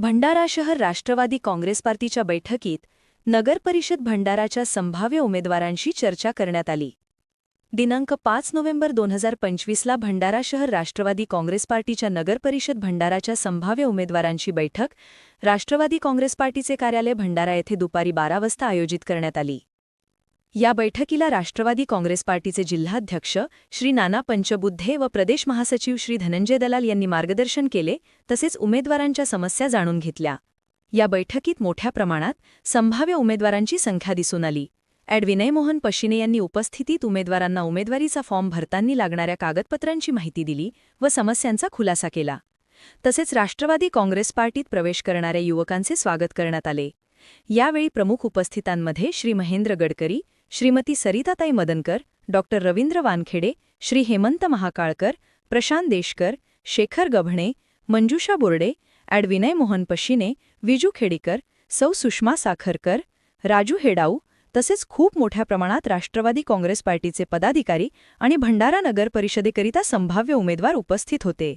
भंडारा शहर राष्ट्रवादी काँग्रेस पार्टीच्या बैठकीत नगर परिषद भंडाराच्या संभाव्य उमेदवारांशी चर्चा करण्यात आली. दिनांक पाच नोव्हेंबर दोन हजार पंचवीसला भंडारा शहर राष्ट्रवादी काँग्रेस पार्टीच्या नगर परिषद भंडाराच्या संभाव्य उमेदवारांची बैठक राष्ट्रवादी काँग्रेस पार्टीचे कार्यालय भंडारा येथे दुपारी बारा वाजता आयोजित करण्यात आली. या बैठकीला राष्ट्रवादी काँग्रेस पार्टीचे जिल्हाध्यक्ष श्री नाना पंचबुद्धे व प्रदेश महासचिव श्री धनंजय दलाल यांनी मार्गदर्शन केले तसेच उमेदवारांच्या समस्या जाणून घेतल्या. या बैठकीत मोठ्या प्रमाणात संभाव्य उमेदवारांची संख्या दिसून आली. ॲड. विनय मोहन पशिने यांनी उपस्थितीत उमेदवारांना उमेदवारीचा फॉर्म भरताना लागणाऱ्या कागदपत्रांची माहिती दिली व समस्यांचा खुलासा केला. तसेच राष्ट्रवादी काँग्रेस पार्टीत प्रवेश करणाऱ्या युवकांचे स्वागत करण्यात आले. यावेळी प्रमुख उपस्थितांमध्ये श्री महेंद्र गडकरी श्रीमती सरिताताई मदनकर डॉक्टर रवींद्र वानखेडे श्री हेमंत महाकाळकर प्रशांत देशकर शेखर गभणे मंजुषा बोर्डे ॲड विनय मोहन पशिने विजू खेडीकर सौ सुषमा साखरकर राजू हेडाऊ तसेच खूप मोठ्या प्रमाणात राष्ट्रवादी काँग्रेस पार्टीचे पदाधिकारी आणि भंडारा नगर परिषदेकरिता संभाव्य उमेदवार उपस्थित होते.